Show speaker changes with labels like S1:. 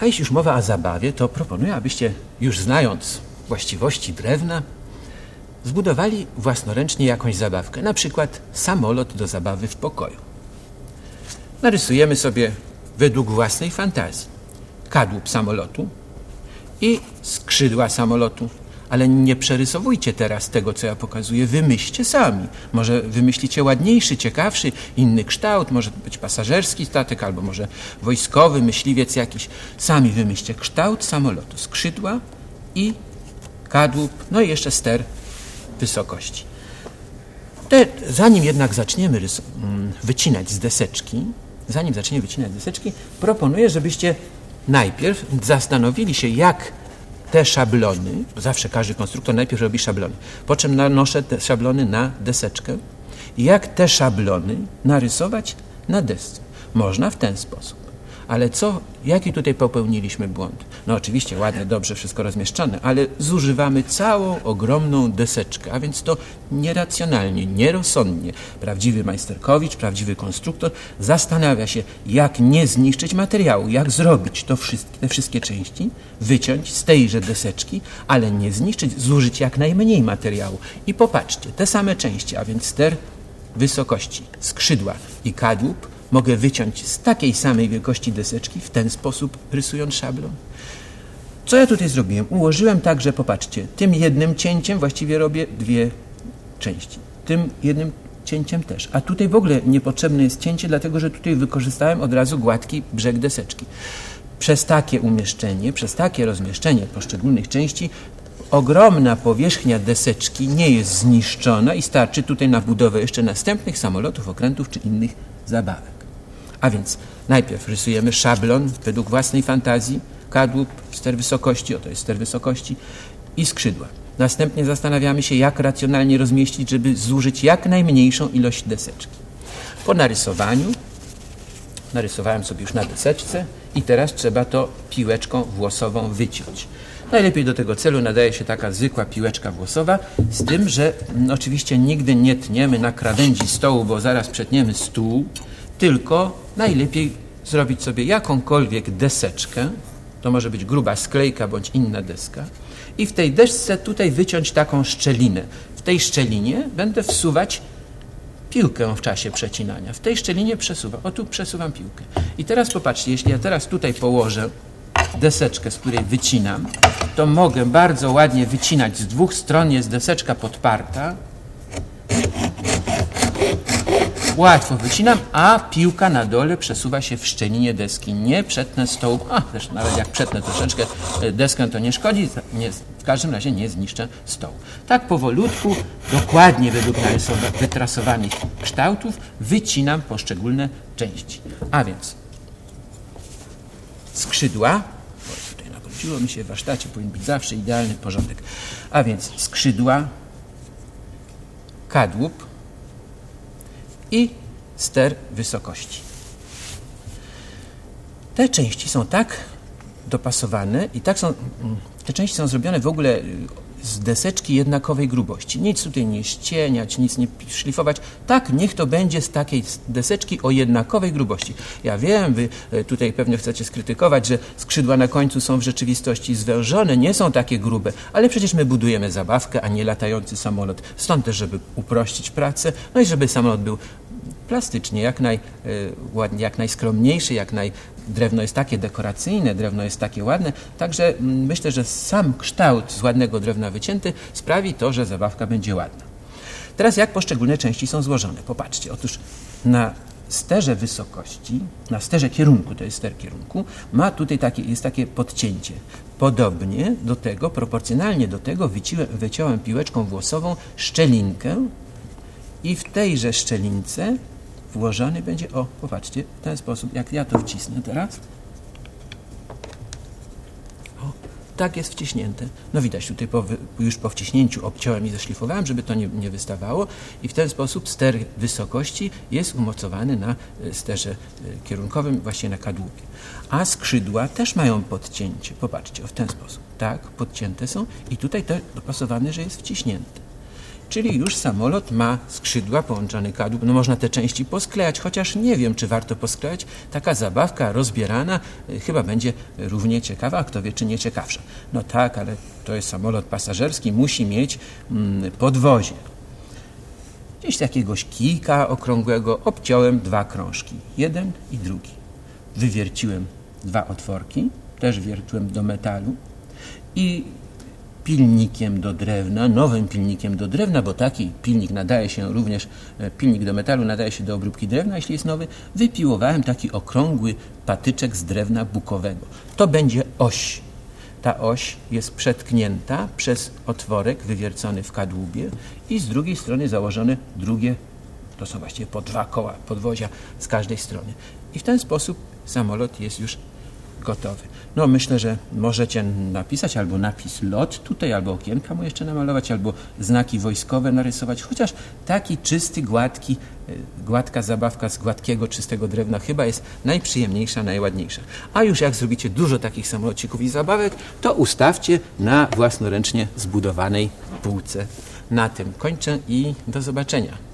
S1: A jeśli już mowa o zabawie, to proponuję, abyście już znając właściwości drewna, zbudowali własnoręcznie jakąś zabawkę, na przykład samolot do zabawy w pokoju. Narysujemy sobie według własnej fantazji kadłub samolotu i skrzydła samolotu. Ale nie przerysowujcie teraz tego, co ja pokazuję. Wymyślcie sami. Może wymyślicie ładniejszy, ciekawszy, inny kształt. Może być pasażerski statek, albo może wojskowy, myśliwiec jakiś. Sami wymyślcie kształt samolotu, skrzydła i kadłub, no i jeszcze ster wysokości. Te, zanim jednak zaczniemy mm, wycinać z deseczki, zanim zaczniemy wycinać deseczki, proponuję, żebyście najpierw zastanowili się, jak te szablony, bo zawsze każdy konstruktor najpierw robi szablony, po czym nanoszę te szablony na deseczkę jak te szablony narysować na desce. Można w ten sposób. Ale co, jaki tutaj popełniliśmy błąd? No oczywiście ładnie, dobrze, wszystko rozmieszczone, ale zużywamy całą ogromną deseczkę, a więc to nieracjonalnie, nierozsądnie. Prawdziwy majsterkowicz, prawdziwy konstruktor zastanawia się, jak nie zniszczyć materiału, jak zrobić to wszystkie, te wszystkie części, wyciąć z tejże deseczki, ale nie zniszczyć, zużyć jak najmniej materiału. I popatrzcie, te same części, a więc ster wysokości, skrzydła i kadłub mogę wyciąć z takiej samej wielkości deseczki, w ten sposób rysując szablon. Co ja tutaj zrobiłem? Ułożyłem tak, że popatrzcie, tym jednym cięciem właściwie robię dwie części. Tym jednym cięciem też. A tutaj w ogóle niepotrzebne jest cięcie, dlatego że tutaj wykorzystałem od razu gładki brzeg deseczki. Przez takie umieszczenie, przez takie rozmieszczenie poszczególnych części ogromna powierzchnia deseczki nie jest zniszczona i starczy tutaj na budowę jeszcze następnych samolotów, okrętów czy innych zabawek. A więc najpierw rysujemy szablon według własnej fantazji, kadłub, ster wysokości, oto jest ster wysokości i skrzydła. Następnie zastanawiamy się, jak racjonalnie rozmieścić, żeby zużyć jak najmniejszą ilość deseczki. Po narysowaniu, narysowałem sobie już na deseczce i teraz trzeba to piłeczką włosową wyciąć. Najlepiej do tego celu nadaje się taka zwykła piłeczka włosowa, z tym, że mm, oczywiście nigdy nie tniemy na krawędzi stołu, bo zaraz przetniemy stół, tylko najlepiej zrobić sobie jakąkolwiek deseczkę, to może być gruba sklejka bądź inna deska, i w tej desce tutaj wyciąć taką szczelinę. W tej szczelinie będę wsuwać piłkę w czasie przecinania. W tej szczelinie przesuwam. O tu przesuwam piłkę. I teraz popatrzcie, jeśli ja teraz tutaj położę deseczkę, z której wycinam, to mogę bardzo ładnie wycinać z dwóch stron, jest deseczka podparta. Łatwo wycinam, a piłka na dole przesuwa się w szczelinie deski. Nie przetnę stołu, a zresztą nawet jak przetnę troszeczkę e, deskę, to nie szkodzi, nie, w każdym razie nie zniszczę stołu. Tak powolutku, dokładnie według wytrasowanych kształtów wycinam poszczególne części. A więc skrzydła. Tutaj nakróciło mi się w warsztacie, powinien być zawsze idealny porządek. A więc skrzydła, kadłub i ster wysokości. Te części są tak dopasowane i tak są, mm, te części są zrobione w ogóle y, z deseczki jednakowej grubości. Nic tutaj nie ścieniać, nic nie szlifować. Tak, niech to będzie z takiej deseczki o jednakowej grubości. Ja wiem, wy e, tutaj pewnie chcecie skrytykować, że skrzydła na końcu są w rzeczywistości zwężone, nie są takie grube, ale przecież my budujemy zabawkę, a nie latający samolot. Stąd też, żeby uprościć pracę, no i żeby samolot był plastycznie, jak, naj, e, jak najskromniejszy, jak naj, drewno jest takie dekoracyjne, drewno jest takie ładne, także mm, myślę, że sam kształt z ładnego drewna wycięty sprawi to, że zabawka będzie ładna. Teraz jak poszczególne części są złożone? Popatrzcie, otóż na sterze wysokości, na sterze kierunku, to jest ster kierunku, ma tutaj takie, jest takie podcięcie. Podobnie do tego, proporcjonalnie do tego wyciłem, wyciąłem piłeczką włosową szczelinkę i w tejże szczelince włożony będzie, o, popatrzcie, w ten sposób, jak ja to wcisnę teraz. O, tak jest wciśnięte. No widać, tutaj po, już po wciśnięciu obciąłem i zeszlifowałem, żeby to nie, nie wystawało i w ten sposób ster wysokości jest umocowany na e, sterze e, kierunkowym, właśnie na kadłubie. A skrzydła też mają podcięcie. Popatrzcie, o, w ten sposób. Tak, podcięte są i tutaj to dopasowane, że jest wciśnięte. Czyli już samolot ma skrzydła, połączony kadłub. No można te części posklejać, chociaż nie wiem, czy warto posklejać. Taka zabawka rozbierana y, chyba będzie równie ciekawa, a kto wie, czy nie ciekawsza. No tak, ale to jest samolot pasażerski, musi mieć mm, podwozie. Gdzieś jakiegoś kijka okrągłego obciąłem dwa krążki, jeden i drugi. Wywierciłem dwa otworki, też wiertłem do metalu i pilnikiem do drewna, nowym pilnikiem do drewna, bo taki pilnik nadaje się również, e, pilnik do metalu nadaje się do obróbki drewna, jeśli jest nowy, wypiłowałem taki okrągły patyczek z drewna bukowego. To będzie oś. Ta oś jest przetknięta przez otworek wywiercony w kadłubie i z drugiej strony założone drugie, to są właściwie po dwa koła podwozia z każdej strony. I w ten sposób samolot jest już gotowy. No myślę, że możecie napisać albo napis lot tutaj, albo okienka mu jeszcze namalować, albo znaki wojskowe narysować, chociaż taki czysty, gładki, y, gładka zabawka z gładkiego, czystego drewna chyba jest najprzyjemniejsza, najładniejsza. A już jak zrobicie dużo takich samolocików i zabawek, to ustawcie na własnoręcznie zbudowanej półce. Na tym kończę i do zobaczenia.